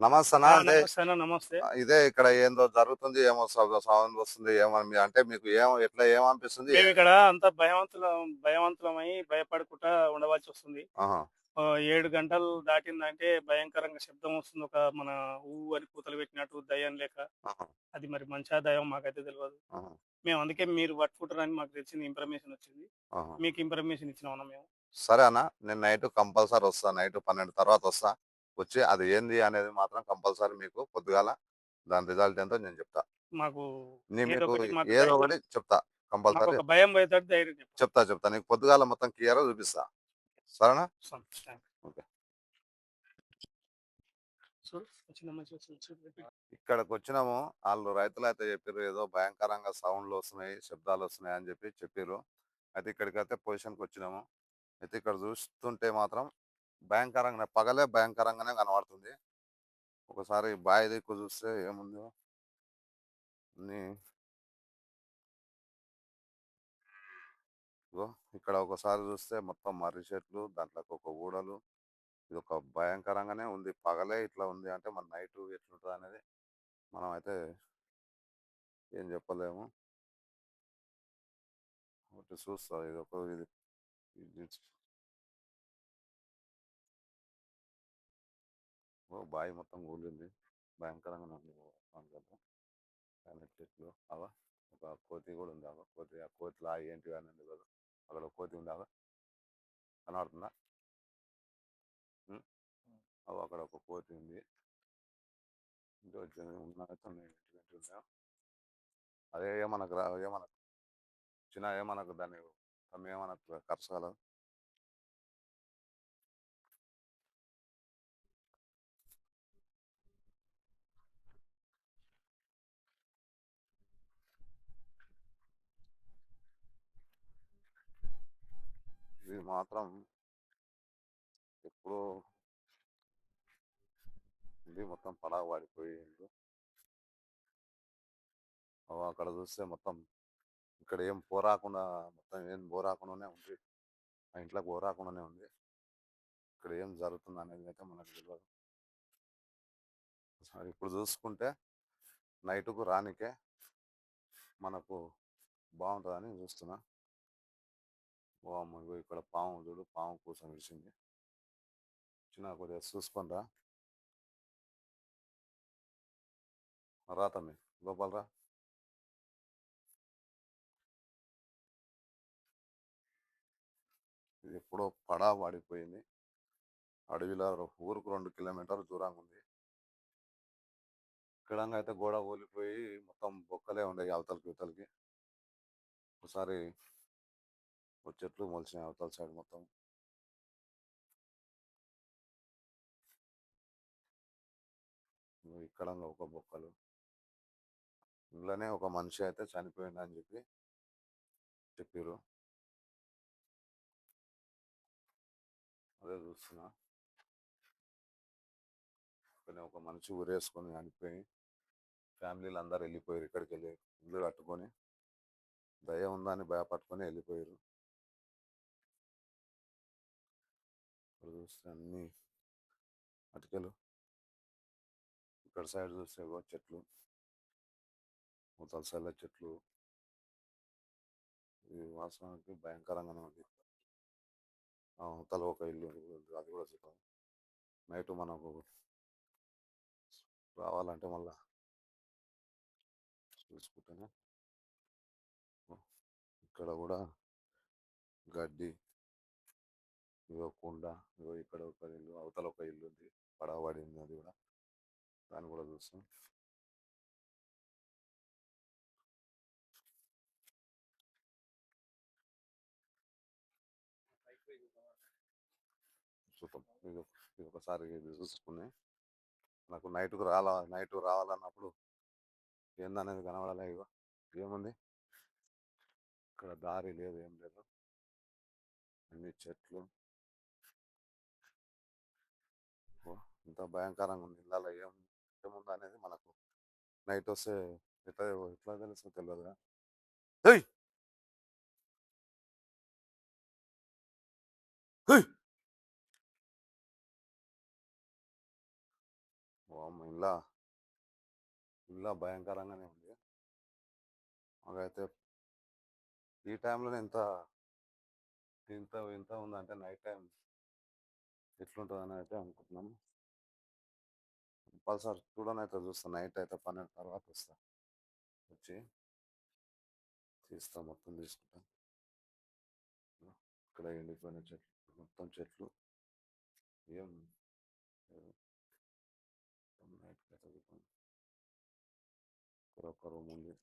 నమస్తే ఇదే ఇక్కడ ఏందో జరుగుతుంది ఏమో సౌండ్ వస్తుంది ఏమో మీ- అంటే మీకు ఏం ఎట్లా ఏమనిపిస్తుంది? మేము ఇక్కడ అంతా భయవంతులం భయవంతులమై భయపడకుండా ఉండవలసి వస్తుంది ఏడు గంటలు దాటిందంటే భయంకరంగా శబ్దం వస్తుంది ఒక మన ఊ అని కూతలు పెట్టినట్టు దయ్యం లేక. అది మరి మంచిగా దయ్యం మాకైతే తెలియదు మేము అందుకే మీరు పట్టుకుంటారని మాకు తెలిసింది ఇన్ఫర్మేషన్ వచ్చింది. మీకు ఇన్ఫర్మేషన్ ఇచ్చినామన్నా మేము. సరే అన్న నేను నైట్ కంపల్సరీ వస్తా నైట్ పన్నెండు తర్వాత వస్తా. వచ్చి అది ఏంది అనేది మాత్రం కంపల్సరీ మీకు పొద్దుగాల దాని రిజల్ట్ ఏంటో నేను చెప్తా. మాకు మీకు ఏదో ఒకటి చెప్తా కంపల్సరీ. భయం చెప్తా చెప్తా. నీకు పొద్దుగాల మొత్తం క్లియర్ చూపిస్తా. సరేనా. ఇక్కడికి వచ్చినాము. వాళ్ళు రైతులు అయితే చెప్పారు ఏదో భయంకరంగా సౌండ్లు వస్తున్నాయి శబ్దాలు వస్తున్నాయి అని చెప్పి చెప్పారు అయితే ఇక్కడికి అయితే పొజిషన్కి వచ్చినాము. అయితే ఇక్కడ చూస్తుంటే మాత్రం భయంకరంగా పగలే భయంకరంగానే కనబడుతుంది. ఒకసారి బావి దిక్కు చూస్తే ఏముందో అన్ని ఇక్కడ ఒకసారి చూస్తే మొత్తం మర్రి చెట్లు దాంట్లోకి ఒక ఊడలు. ఇది ఒక భయంకరంగానే ఉంది. పగలే ఇట్లా ఉంది అంటే మన నైట్ ఎట్లుంటుంది అనేది మనం అయితే ఏం చెప్పలేము. ఒకటి చూస్తా ఇది. ఒక ఇది బావి మొత్తం కూలింది భయంకరంగా ఉంది కానీ చెట్లు అవా ఒక కోతి కూడా ఉంది అవా కోతి ఆ కోతిలా ఏంటి అని తెలియదు అక్కడ ఒక కోతి ఉంది అవా కనబడుతుందా? అవా అక్కడ ఒక కోతి ఉంది? అదే ఏమనకు రా ఏమనకు చిన్న ఏమనకు దాన్ని తమ ఏమనకు కరసాల మాత్రం ఎప్పుడు ఇది మొత్తం పడవ పడిపోయింది అక్కడ చూస్తే మొత్తం ఇక్కడ ఏం పోరాకుండా మొత్తం ఏం పోరాకుండానే ఉంది. ఆ ఇంట్లో పోరాకుండానే ఉంది. ఇక్కడ ఏం జరుగుతుంది అనేది అయితే మనకు తెలియదు ఇప్పుడు చూసుకుంటే నైట్కు రానికే మనకు బాగుంటుందని చూస్తున్నా. ఓ ఇక్కడ పాము చూడు పాము కోసం విడిచింది చిన్న కొద్దిగా చూసుకుంటా రా తమ్మి లోపలరా ఇది ఎప్పుడో పడా వాడిపోయింది. అడవిలో ఊరుకు రెండు కిలోమీటర్లు దూరంగా ఉంది. ఇక్కడంగా అయితే గోడ కూలిపోయి మొత్తం బొక్కలే ఉండేవి అవతలకి ఇవతలకి. ఒకసారి ఓ చెట్లు మొలిచినాయి అవతల సైడ్ మొత్తం. ఇక్కడ ఒక బొక్కలు. ఇందులోనే ఒక మనిషి అయితే చనిపోయింది అని చెప్పి చెప్పారు అదే చూస్తున్నా. కానీ ఒక మనిషి ఊరేసుకొని చనిపోయి ఫ్యామిలీలు అందరు వెళ్ళిపోయారు ఇక్కడికి వెళ్ళి ఇల్లు కట్టుకొని. దయ ఉందని భయపట్టుకొని వెళ్ళిపోయారు ఇక్కడ చూస్తే అన్ని అటుకలు. ఇక్కడ సైడ్ చూస్తే ఏవో చెట్లు. తలసల్ల చెట్లు. ఇది వాస్తవానికి భయంకరంగానే ఉంది. ఆ అవతల ఒక ఇల్లు అది కూడా చూద్దాం. నైట్ మనకు రావాలంటే మళ్ళా చూసుకుంటేనే. ఇక్కడ కూడా గడ్డి ఇగో కుండ ఇగో ఇక్కడ ఒక ఇల్లు అవతల ఒక ఇల్లు ఉంది పడవ పడింది అది కూడా. దాన్ని కూడా చూస్తాం. చూద్దాం. ఇది ఇది ఒకసారి ఇది చూసుకుని నాకు నైట్కు రాలా నైట్ రావాలన్నప్పుడు ఏందనేది కనబడాలి ఇగో. ఏముంది? ఇక్కడ దారి లేదు ఏం లేదు. అన్ని చెట్లు. ఇంత భయంకరంగా ఉంది. ఇళ్ళలో ఏం ఏముంది అనేది మనకు నైట్ వస్తే ఎట్లా ఎట్లా తెలుసు తెలియదుగా హేయ్ ఇలా ఇలా భయంకరంగానే ఉంది. మాకైతే ఈ టైంలోనే ఇంత ఇంత ఇంత ఉందంటే నైట్ టైం ఎట్లుంటుందని అయితే అనుకుంటున్నాము. కంపల్సరీ చూడనైతే చూస్తా. నైట్ అయితే పన్నెండు తర్వాత వస్తా. వచ్చి తీస్తా మొత్తం తీసుకుంటా. ఇక్కడ ఎండిపోయిన చెట్లు మొత్తం చెట్లు. ఏం నైట్ అయితే ఒక రూమ్ ఉంది.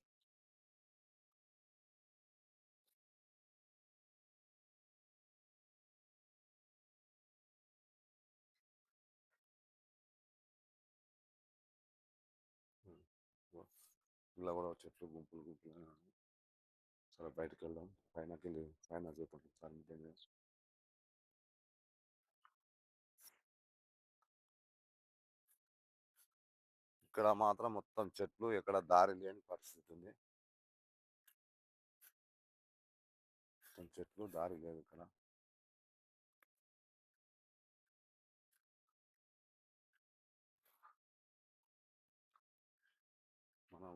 ఇలా కూడా చెట్లు గుంపులు గుంపులు ఉన్నాయి. సరే బయటకు వెళ్దాం పైనకి వెళ్ళి పైన చూద్దాం సార్ ఇక్కడ మాత్రం మొత్తం చెట్లు ఎక్కడ దారి లేని పరిస్థితి ఉంది. మొత్తం చెట్లు దారి లేదు ఇక్కడ.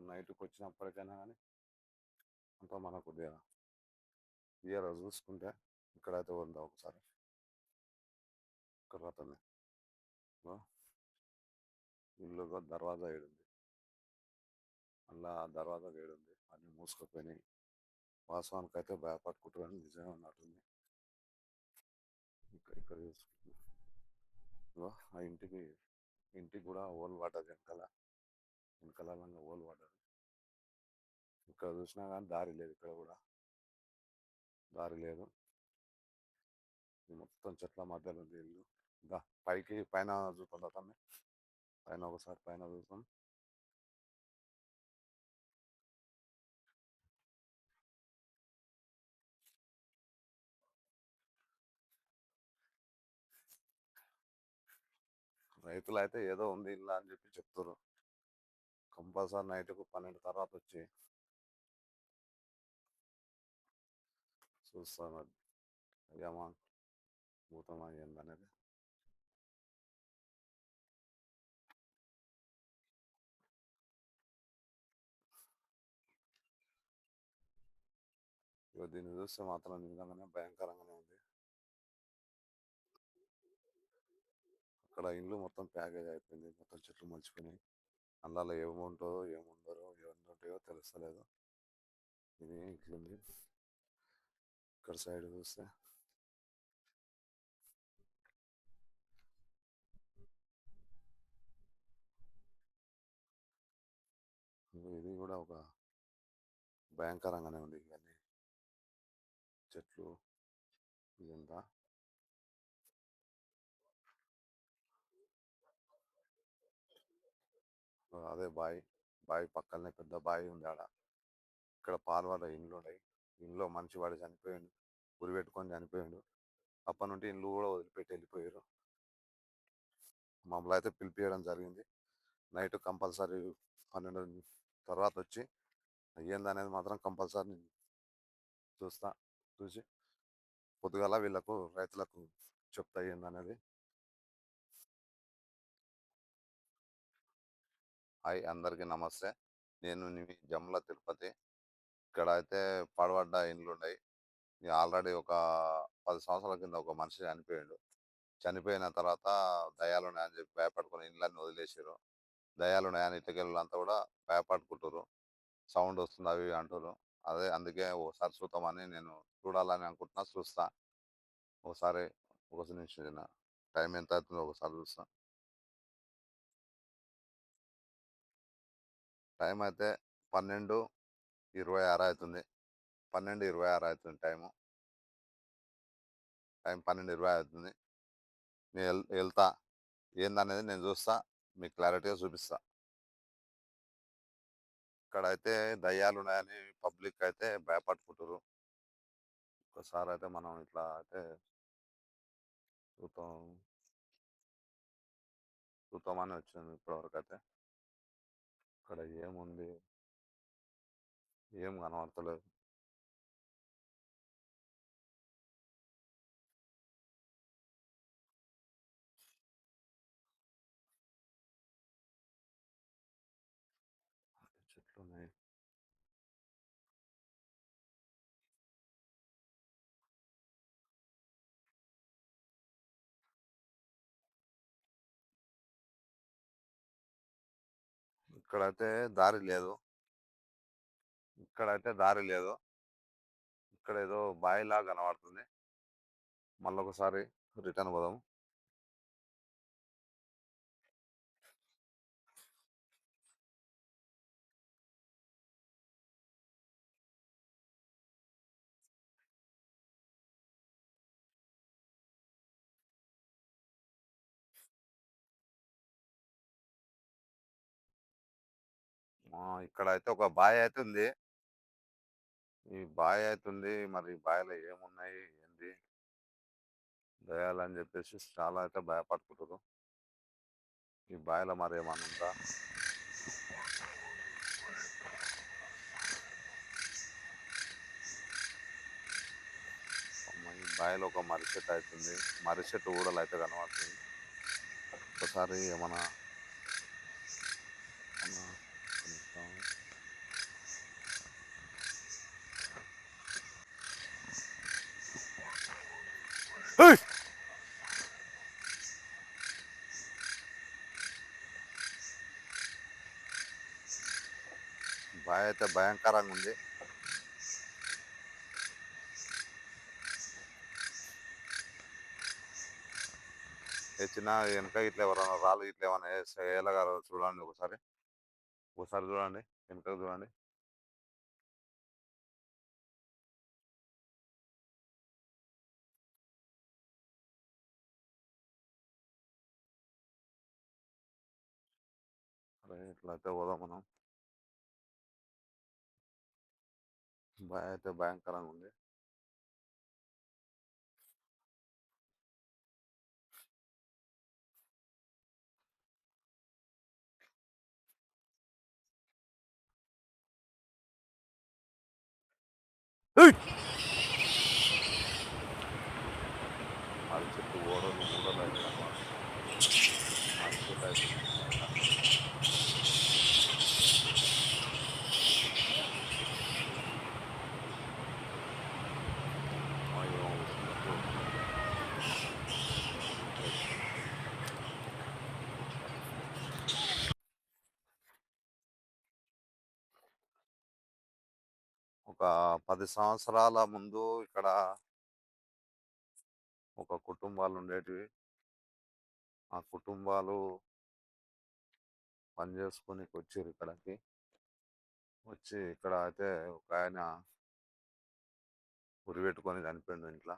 నైట్కి వచ్చినప్పటికైనా కానీ అంతా మనకు కొద్దిగా క్లియర్గా చూసుకుంటే ఇక్కడైతే ఉందా ఒకసారి? ఇక్కడ ఇల్లుగా ఇల్లు దర్వాజా ఏడుంది. మళ్ళా దర్వాజా ఏడుంది. అన్ని మూసుకుపోయినాయి. వాస్తవానికి అయితే భయపడుకుంటున్నాను నిజమే ఉన్నట్టుంది ఇక్కడ ఇక్కడ చూసుకుంటున్నా ఆ ఇంటికి ఇంటికి కూడా ఓల్ పడ్డది వెనకాల వెనకాల ఓల్ పడ్డది ఇక్కడ చూసినా కానీ దారి లేదు ఇక్కడ కూడా. దారి లేదు. మొత్తం చెట్ల మధ్యలో ఉంది ఇల్లు. ఇంకా పైకి పైన చూద్దాం అతన్ని పైన ఒకసారి పైన చూద్దాం. రైతులు అయితే ఏదో ఉంది ఇలా అని చెప్పి చెప్తారు కంపల్సరీ నైట్కు పన్నెండు తర్వాత వచ్చి చూస్తాను అది అయ్యామా భూతమా ఏందనేది దీన్ని చూస్తే మాత్రం నిజంగానే భయంకరంగానే ఉంది అక్కడ ఇల్లు మొత్తం ప్యాకేజ్ అయిపోయింది మొత్తం చెట్లు మలిచిపోయినాయి అందులో ఏముంటుందో ఏముండరో ఏముంటాయో తెలుస్తలేదు ఇది ఇట్లుంది ఇక్కడ సైడ్ చూస్తే ఇది కూడా ఒక భయంకరంగానే ఉంది ఇవన్నీ చెట్లు ఇదంతా అదే బావి బావి పక్కనే పెద్ద బావి ఉంది ఆడ ఇక్కడ పాల్వాడ ఇండ్లు ఉన్నాయి ఇంట్లో మనిషి వాడు చనిపోయిండు ఉరి పెట్టుకొని చనిపోయిండు. అప్పటి నుండి ఇండ్లు కూడా వదిలిపెట్టి వెళ్ళిపోయారు. మమ్మల్ని అయితే పిలిపియడం జరిగింది. నైట్ కంపల్సరీ పన్నెండు తర్వాత వచ్చి ఏందనేది మాత్రం కంపల్సరీ చూస్తా చూసి పొద్దుగాల వీళ్ళకు రైతులకు చెప్తా ఏందనేది హాయ్ అందరికీ నమస్తే. నేను జమ్ల తిరుపతి. ఇక్కడ అయితే పడబడ్డ ఇండ్లు ఉన్నాయి ఆల్రెడీ ఒక పది సంవత్సరాల కింద ఒక మనిషి చనిపోయాడు. చనిపోయిన తర్వాత దయాలు ఉన్నాయని చెప్పి భయపడుకుని ఇండ్లన్నీ వదిలేసారు దయాలు ఉన్నాయని ఇటుకెళ్ళు అంతా కూడా భయపడుకుంటారు సౌండ్ వస్తుంది అవి అంటారు అదే అందుకే ఒకసారి చూద్దామని నేను చూడాలని అనుకుంటున్నా చూస్తా. ఒకసారి ఒక నిమిషం టైం ఎంత అవుతుందో ఒకసారి చూస్తా. టైం అయితే పన్నెండు ఇరవై ఆరు అవుతుంది. పన్నెండు ఇరవై ఆరు అవుతుంది టైము. టైం పన్నెండు ఇరవై అవుతుంది. నేను వెల్ వెళ్తా ఏందనేది నేను చూస్తా. మీకు క్లారిటీగా చూపిస్తా. ఇక్కడైతే దయ్యాలు ఉన్నాయని పబ్లిక్ అయితే భయపడుకుంటారు ఒకసారి అయితే మనం ఇట్లా అయితే చూద్దాం. చూద్దామని వచ్చింది ఇప్పటివరకు అయితే ఇక్కడ ఏముంది? ఏం కనబడతలేదు చెట్లు ఉన్నాయి. ఇక్కడైతే దారి లేదు. ఇక్కడ అయితే దారి లేదు. ఇక్కడ ఏదో బాయిలా కనబడుతుంది. మళ్ళీ ఒకసారి రిటర్న్ పోదాం. ఇక్కడ అయితే ఒక బాయ్ అయితే ఉంది. ఈ బాయ్ అవుతుంది మరి ఈ బాయ్లో ఏమున్నాయి? ఏంటి? దయాలని చెప్పేసి చాలా అయితే భయపడుకుంటారు. ఈ బాయిలో మరి ఏమన్నా ఉందా? ఈ బాయిలో ఒక మరిచెట్టు అవుతుంది మరిచెట్టు ఊడలు అయితే కనబడుతుంది. ఒకసారి ఏమన్నా ఏమన్నా కొంచెం ఏయ్! బాయ్ అయితే భయంకరంగా ఉంది. తెచ్చిన వెనక ఇట్లా ఎవరైనా రాళ్ళు ఇట్లా ఏమైనా వేయలేగా చూడండి ఒకసారి. ఒకసారి చూడండి వెనక చూడండి. అరే ఇట్లా అయితే పోదాం మనం. భయం అయితే భయంకరంగా ఉంది ఏయ్! మర్రి చెట్టు ఓడలు ఊడలు అయితే కనబడుతున్నాయి. మర్రి చెట్టు అయితే అయ్యో, వస్తున్నట్టు. ఒక పది సంవత్సరాల ముందు ఇక్కడ ఒక కుటుంబాలు ఉండేటివి. ఆ కుటుంబాలు పని చేసుకొని వచ్చారు ఇక్కడికి. వచ్చి ఇక్కడ అయితే ఒక ఆయన ఉరి పెట్టుకొని చనిపోయిండు ఇంట్లో.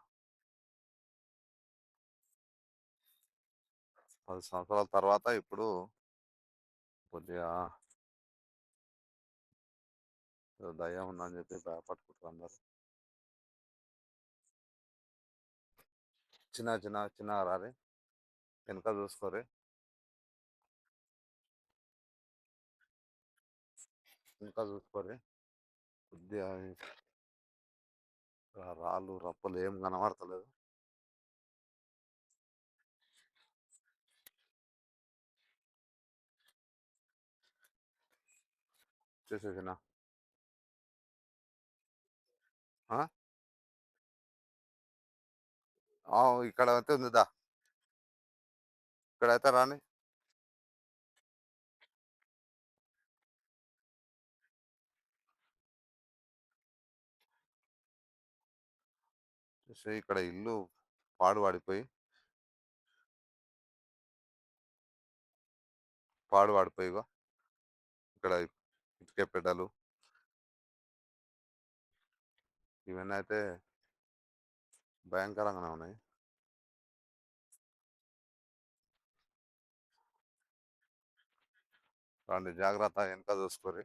పది సంవత్సరాల తర్వాత ఇప్పుడు కొద్దిగా ఏదో దయ్యం ఉందని చెప్పి భయపడుకుంటారు అందరు చిన్న చిన్న చిన్న రారే వెనక చూసుకోరే వెనక చూసుకోరే కొద్దిగా రాళ్ళు రప్పలు ఏం కనబడతలేదు. చేసేసినా? ఇక్కడ అయితే ఉంది దా. ఇక్కడైతే రాని. ఇక్కడ ఇల్లు పాడు పడిపోయి పాడు పడిపోయి ఇక్కడ ఇటుక పెడ్డలు ఇవన్నీ అయితే భయంకరంగానే ఉన్నాయి. రండి జాగ్రత్త వెనక చూసుకోరి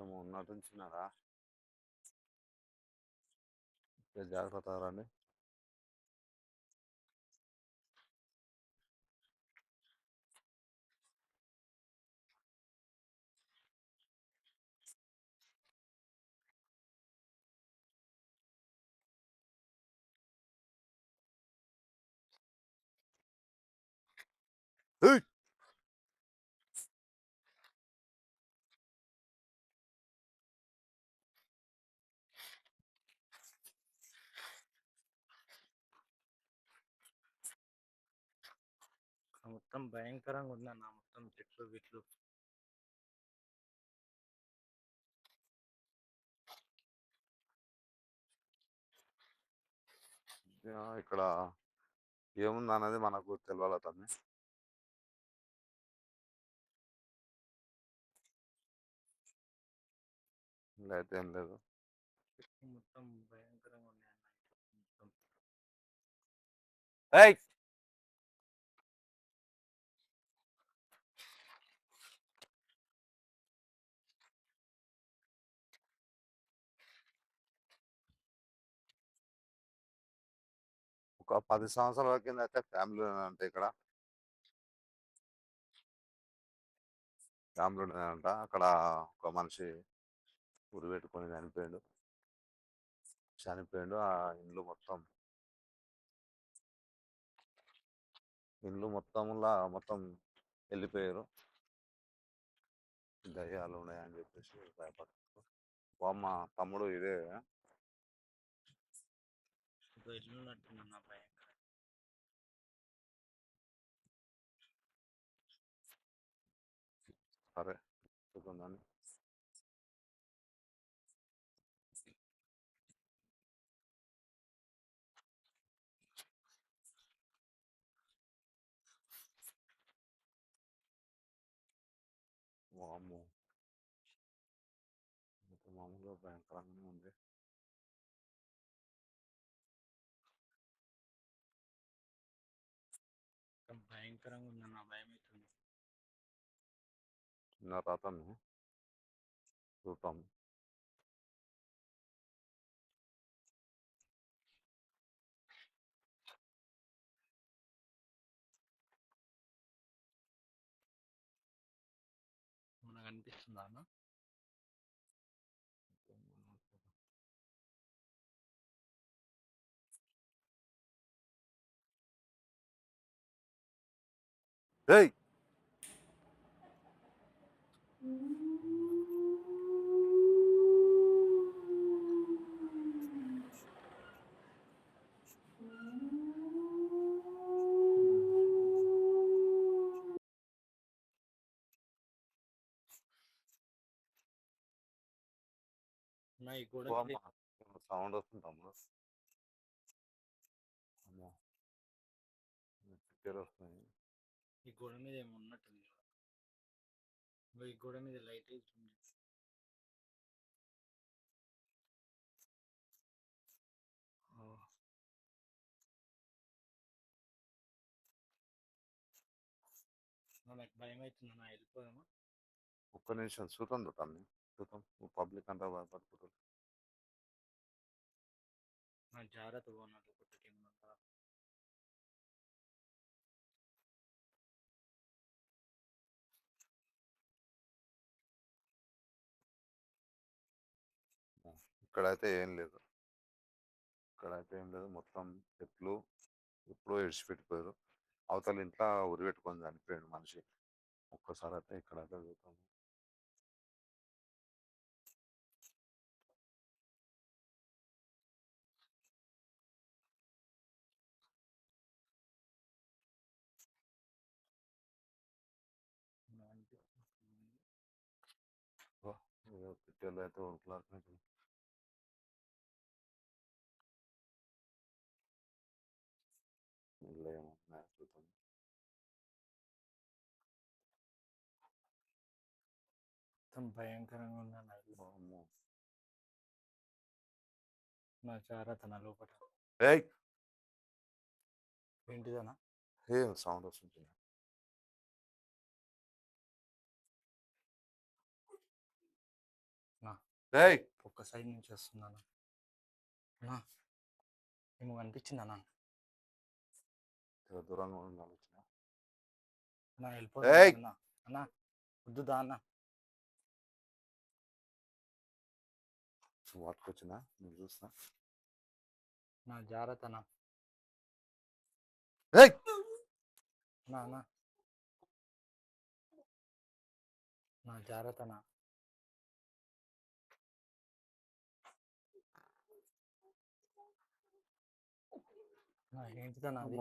Hocam onların için ara. Güzel fotoğrafını. Hey! మొత్తం భయంకరంగా ఉందన్న మొత్తం చెట్లు గిట్లు. ఇక్కడ ఏముంది అనేది మనకు తెలియాలి తమ్మి? అయితే ఏం లేదు. మొత్తం భయంకరంగా ఉన్నాయి ఒక పది సంవత్సరాల కింద అయితే ఫ్యామిలీ అంటే ఇక్కడ. ఫ్యామిలీ ఉండేదంట అక్కడ ఒక మనిషి ఉరి పెట్టుకొని చనిపోయాడు. చనిపోయాడు. ఆ ఇండ్లు మొత్తం ఇండ్లు మొత్తంలా మొత్తం వెళ్ళిపోయారు. దయ్యాలు ఉన్నాయని చెప్పేసి భయపడుతున్నారు అమ్మ తమ్ముడు ఇదే. ఇంకో ఇల్లు నా భయంకరంగా సరే చూద్దాం వామ్మో. మామూలుగా భయంకరంగానే ఉంది. భయంకరంగా ఉందన్న భయం అవుతుంది చిన్న రాతను చూద్దాం మనకు అనిపిస్తుందా అన్న? ఏయ్. సౌండ్ వస్తుంది తమ్ముడు వస్తున్నాయి. ఈ గోడ మీద ఏమో ఉన్నట్టుంది ఈ గోడ మీద లైట్ వేస్తుంది నాకు భయం అవుతుంది నా వెళ్ళిపోదామా? ఒక్క నిమిషం. చూద్దాం తమ్మి చూద్దాం పబ్లిక్ అంతా భయపడుతుంది నా జాగ్రత్త పోనట్టు ఇక్కడైతే ఏం లేదు. ఇక్కడైతే ఏం లేదు. మొత్తం చెట్లు ఎప్పుడో ఇడిచిపెట్టిపోయారు. అవతల ఇంట్లో ఉరి పెట్టుకొని చనిపోయాడు మనిషి. ఒక్కసారి అయితే ఇక్కడైతే అయితే నాకు అయితే ఉరుకులాడుతున్నాయి. మొత్తం భయంకరంగా. వామ్మో. నా జాగ్రత్త నా లోపల ఏంటిదనా ఏం సౌండ్ వస్తుంది ఒక్క సైడ్ నుంచి వస్తుందన్న. అన్నా ఏమో కనిపించిందన్నా ఇక్కడ దూరంగా అన్నా! వెళ్ళిపోతున్నా అన్నా. అన్నా వద్దుదా అన్న? వాటికొచ్చినా నేను చూస్తా నా జాగ్రత్త అన్న ఏయ్! అన్నా అన్నా నా జాగ్రత్త నా నా ఏంటిదన్నా అది.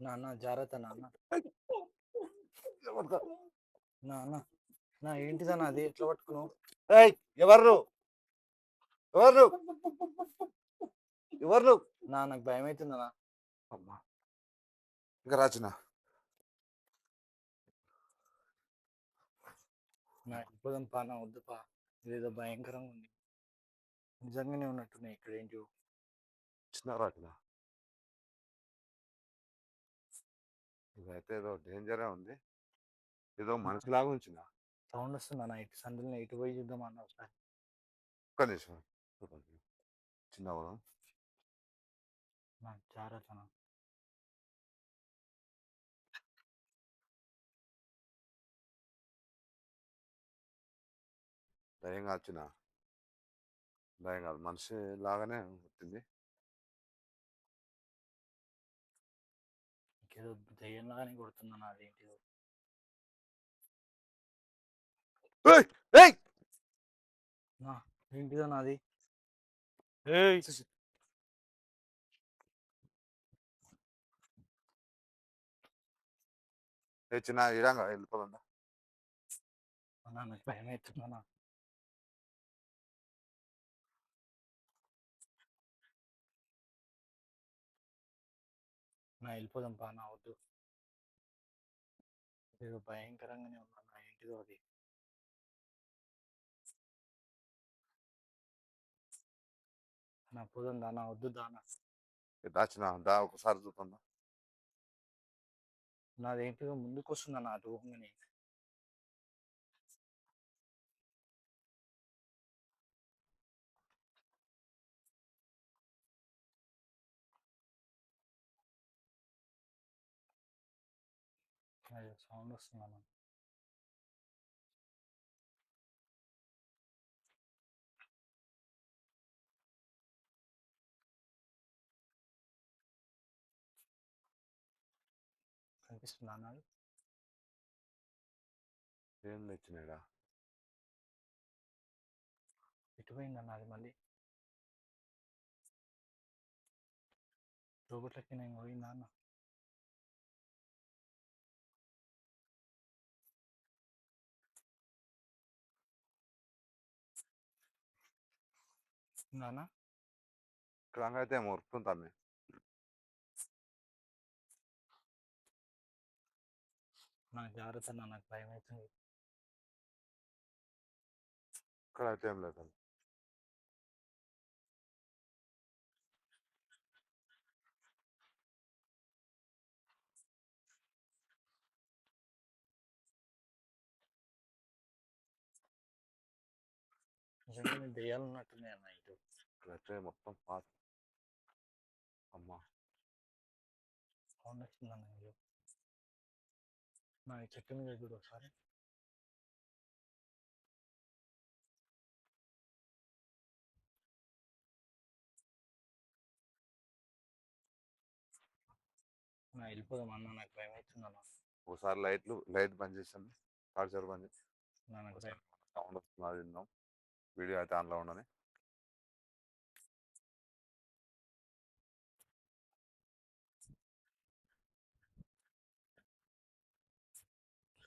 నా జాగ్రత్త నా అన్న ఎవరిదా? నా ఏంటిదన్నా అది? ఎట్లా పట్టుకున్నావు? ఏయ్! ఎవరు ఎవరు ఎవరు నా నాకు భయం అవుతుందన్నా అమ్మా! ఇంకా రాచిన నా పా నా వద్దు పా. ఇదేదో భయంకరంగా ఉంది. నిజంగానే ఉన్నట్టున్నాయి ఇక్కడ ఏంటో? చిన్న రాచిన ఇదైతే ఏదో డేంజరే ఉంది. ఏదో మనిషిలాగా ఉంచిన? సౌండ్ వస్తుంది అన్న ఇటు సందులో ఇటు పోయి చూద్దాం అన్న ఒకసారి. ఒక్క నిమిషం. చిన్న కూడా జాగ్రత్త దయం కాచిన దయం కాదు మనిషి లాగానే వచ్చింది ఇంకేదో దయ్యంలాగానే కొడుతుందన్న అదేంటిదో. ఏంటిదో నాది. చిన్న ఇడంగా వెళ్ళిపోదా అన్న నాకు భయం అవుతుందన్నా నా వెళ్ళిపోదాం పా నా వద్దు. భయంకరంగానే ఉందన్న ఏంటిదో అది. నా పోదాం దానా వద్దు దానా దాచిన దా ఒకసారి చూద్దా నాదేంటిదో ముందుకు వస్తుందన్న అటు పోగానే సౌండ్ వస్తుందన్న కనిపిస్తుందా అన్నది ఏం తెచ్చినాడా? ఎటు పోయిందన్న అది మళ్ళీ? రోబోట్లకి నేను పోయిందా అన్న? నాన్న ఇక్కడ అయితే మొరుతుంటాను నాకు జాగ్రత్త నాకు భయం అవుతుంది ఇక్కడ అయితే ఏం లేదు నిజంగా దెయ్యాలు ఉన్నట్టున్నాయి అన్న ఇటు. ఇక్కడైతే మొత్తం పాత. అమ్మా. ఇది నా మీద చూడు ఒకసారి. నా వెళ్ళిపోదాం అన్న నాకు భయం అవుతుంది అన్న. ఒకసారి లైట్లు లైట్ బంద్ చేసాను టార్చర్ బంద్ చేసి నాకు భయం. సౌండ్ వస్తుంది అది విన్నాం. వీడియో అయితే ఆన్లో ఉండని.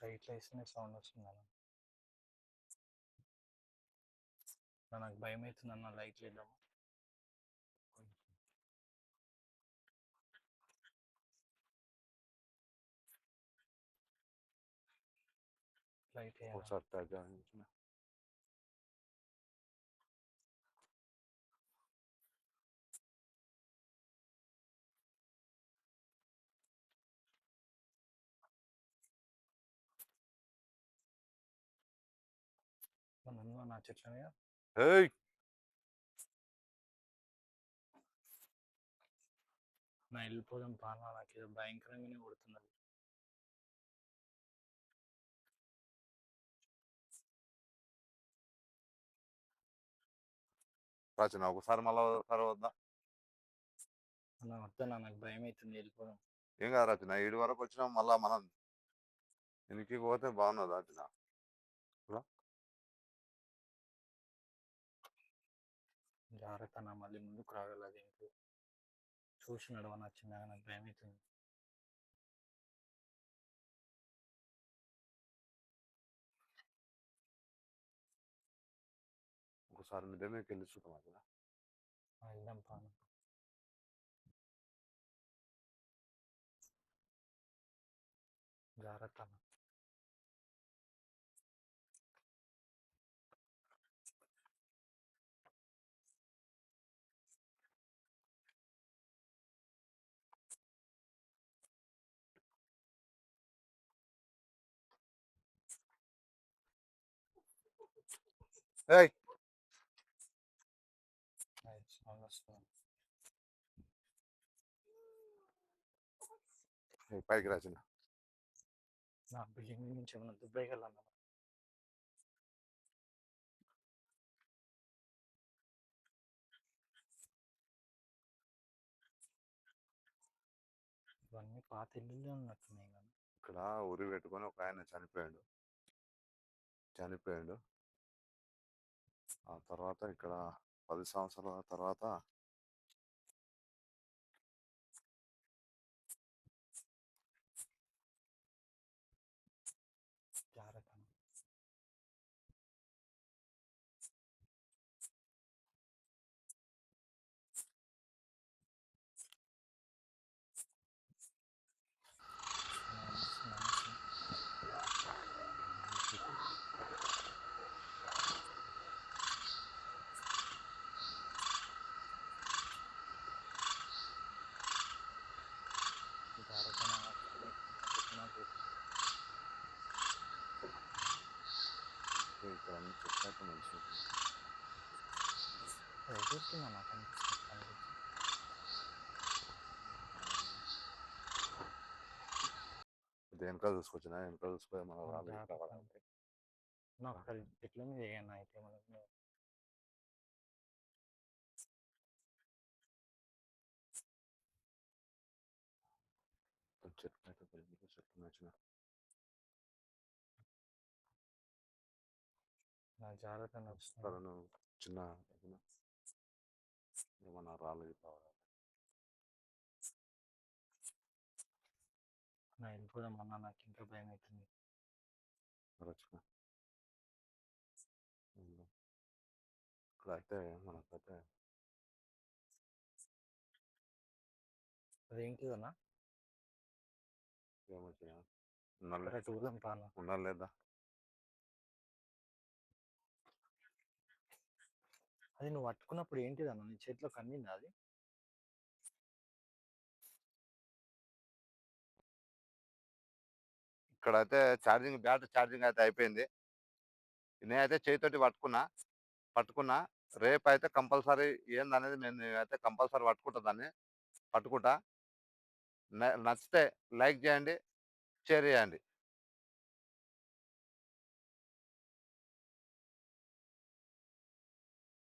లైట్లు వేస్తేనే సౌండ్ వస్తుంది అన్న నా నాకు భయం అవుతుంది అన్న లైట్లు వేద్దాము లైట్ వేయాలా? ఒకసారి ట్రై నా చెట్ల మీద నా వెళ్ళిపోదాం పానా నాకు ఏదో భయంకరంగానే కొడుతున్నది రాచిన ఒకసారి మళ్ళీ ఒకసారి వద్దా నా వద్దన్నా నాకు భయం అవుతుంది వెళ్ళిపోదాం ఏం కాదు రాచిన ఏడు వరకు వచ్చినాం మళ్ళీ మనం వెనక్కి పోతే బాగున్నది అట్లా జాగ్రత్త మళ్ళీ ముందుకు రాగలదు ఏంటి? చూసి నడవన చిన్నగా నాకు భయం అవుతుంది ఒకసారి వెళ్ళి చూద్దాం వెళ్దాం పాను జాగ్రత్త ఏయ్, పైకి రా చిన్న నా బిల్డింగ్ నుంచి ఏమైనా దుబాయ్ వెళ్ళాలన్న ఇవన్నీ పాత ఇల్లులే ఉన్నట్టున్నాయి ఇక్కడ ఉరి పెట్టుకొని ఒక ఆయన చనిపోయాడు చనిపోయాడు ఆ తర్వాత ఇక్కడ పది సంవత్సరాల తర్వాత జాగ్రత్త అన్న. నమస్తే, నమస్తే. జాగ్రత్త అన్న. చెప్పినా చెప్పు. ఇక్కడ అన్ని చెట్లు అయితే మంచిగా ఉన్నాయి. ఎగురుతున్నా నాకు అనిపిస్తుంది కనిపించి. ఇది వెనక చూసుకొచ్చిన వెనక చూసుకొని మన. పడాలి. నాకు ఒకసారి చెట్ల మీద వేయన్న అయితే చెట్లు నచ్చిన నా జాగ్రత్త చిన్న చిన్న ఏమన్నా ఇట్లా పడాలి. నా వెళ్ళిపోదాం అన్న నాకు ఇంకా భయం అవుతుంది వచ్చిన ఇక్కడ అయితే మనకైతే అదేంటి అన్న? ఏమొచ్చిన ఉన్నారు అక్కడ చూద్దాం పాను. ఉన్నారు లేదా అది నువ్వు పట్టుకున్నప్పుడు ఏంటిది అన్న నీ చేతిలో కందింది అది? అయితే ఛార్జింగ్ బ్యాటరీ ఛార్జింగ్ అయితే అయిపోయింది. నేనైతే చేతితోటి పట్టుకున్నా పట్టుకున్నా రేపు అయితే కంపల్సరీ ఏందనేది నేను అయితే కంపల్సరీ పట్టుకుంటా దాన్ని పట్టుకుంటా. న- నచ్చితే లైక్ చేయండి షేర్ చేయండి.